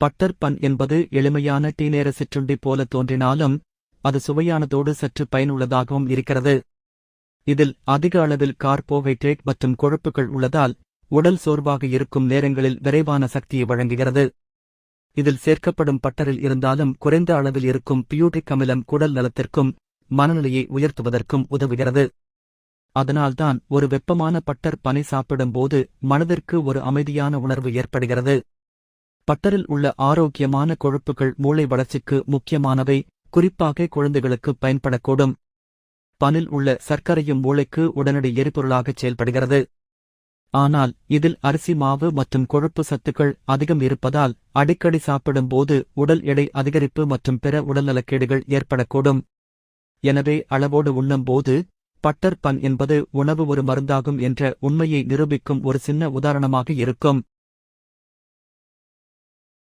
Butter bun என்பது எளிமையான டீநேர சிற்றுண்டி போல தோன்றினாலும் அது சுவையானதோடு சற்று பயனுள்ளதாகவும் இருக்கிறது. இதில் அதிக அளவில் கார்போஹைட்ரேட் மற்றும் கொழுப்புகள் உள்ளதால் உடல் சோர்வாக இருக்கும் நேரங்களில் விரைவான சக்தியை வழங்குகிறது. இதில் சேர்க்கப்படும் பட்டரில் இருந்தாலும் குறைந்த அளவில் இருக்கும் பியூட்டிக் அமிலம் குடல் நலத்திற்கும் மனநிலையை உயர்த்துவதற்கும் உதவுகிறது. அதனால்தான் ஒரு வெப்பமான பட்டர் பனை சாப்பிடும்போது மனதிற்கு ஒரு அமைதியான உணர்வு ஏற்படுகிறது. பட்டரில் உள்ள ஆரோக்கியமான கொழுப்புகள் மூளை வளர்ச்சிக்கு முக்கியமானவை குறிப்பாக குழந்தைகளுக்கு பயன்படக்கூடும். பனில் உள்ள சர்க்கரையும் மூளைக்கு உடனடி எரிபொருளாகச் செயல்படுகிறது. ஆனால் இதில் அரிசி மாவு மற்றும் கொழுப்பு சத்துக்கள் அதிகம் இருப்பதால் அடிக்கடி சாப்பிடும்போது உடல் எடை அதிகரிப்பு மற்றும் பிற உடல்நலக்கேடுகள் ஏற்படக்கூடும். எனவே அளவோடு உண்ணும்போது பட்டர் பன் என்பது உணவு ஒரு மருந்தாகும் என்ற உண்மையை நிரூபிக்கும் ஒரு சின்ன உதாரணமாக இருக்கும்.